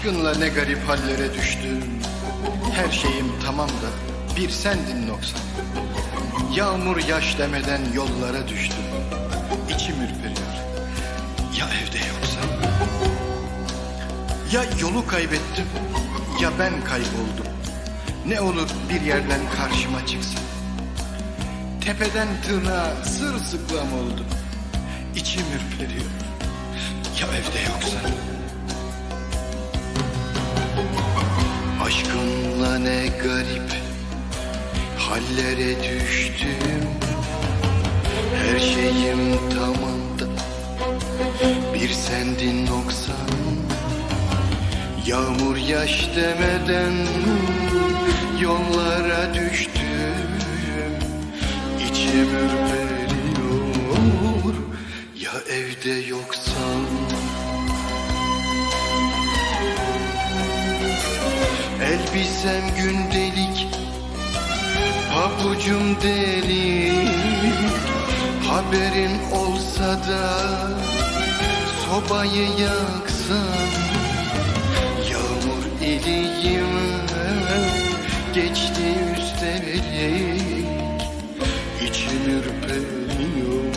Aşkınla ne garip hallere düştüm. Her şeyim tamam da bir sendin noksan. Yağmur yaş demeden yollara düştüm. İçim ürperiyor. Ya evde yoksa? Ya yolu kaybettim Ya ben kayboldum. Ne olur bir yerden karşıma çıksın. Tepeden tırnağa sırılsıklam oldum. İçim ürperiyor. Ya evde yoksa Aşkınla ne garip hallere düştüm. Her şeyim tamamdı. Bir sendin noksan. Yağmur yaş demeden yollara düştüm. İçim ürperiyor. Ya evde yoksan Elbisem gündelik Pabucum delik Haberin olsa da Sobayı yaksan Yağmur iliğime Geçti üstelik. İçim ürperiyor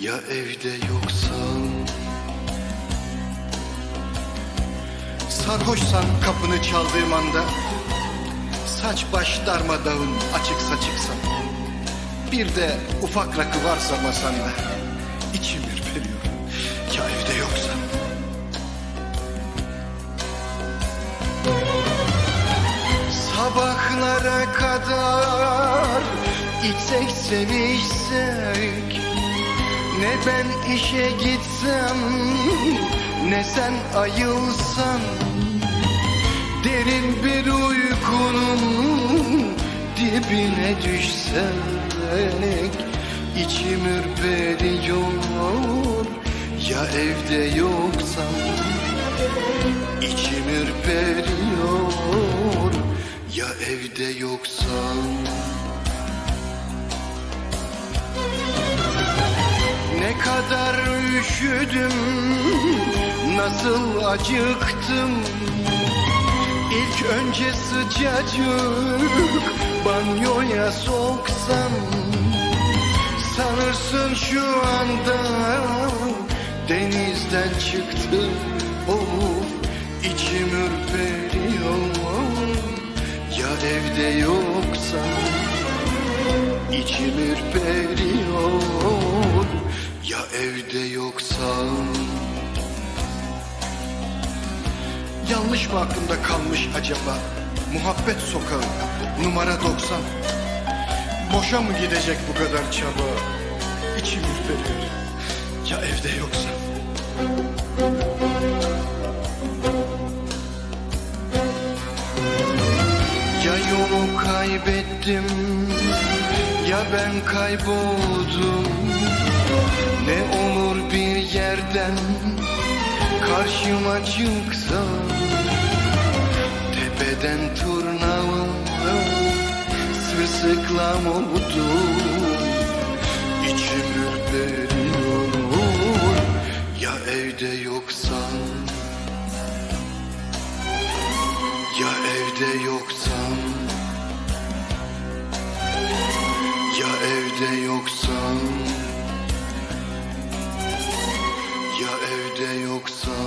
Ya evde yoksan Sarhoşsan kapını çaldığım anda Saç baş darmadağın açık saçıksan Bir de ufak rakı varsa masanda İçim ürperiyor ya evde yoksan Sabahlara kadar içsek sevişsek Ne ben işe gitsem ne sen ayılsan Derin bir uykunun dibine düşsek İçim ürperiyor. Ya evde yoksan İçim ürperiyor. Ya evde yoksan. Ne kadar üşüdüm, nasıl acıktım? İlk önce sıcacık banyoya soksam Sanırsın şu anda denizden çıktım. Of içim ürperiyor. Ya evde yoksan İçim ürperiyor. Ya evde yoksan Yanlış mı aklımda kalmış acaba? Muhabbet sokağı numara 90 Boşa mı gidecek bu kadar çaba? İçim ürperiyor. Ya evde yoksan Ya yolu kaybettim ya ben kayboldum. Ne olur bir yerden karşıma çıksa Tepeden turnalı sırsıklam oldu. İçim ürperiyor ya evde yoksan Ya evde yoksan Ya evde yoksan Ya evde yoksan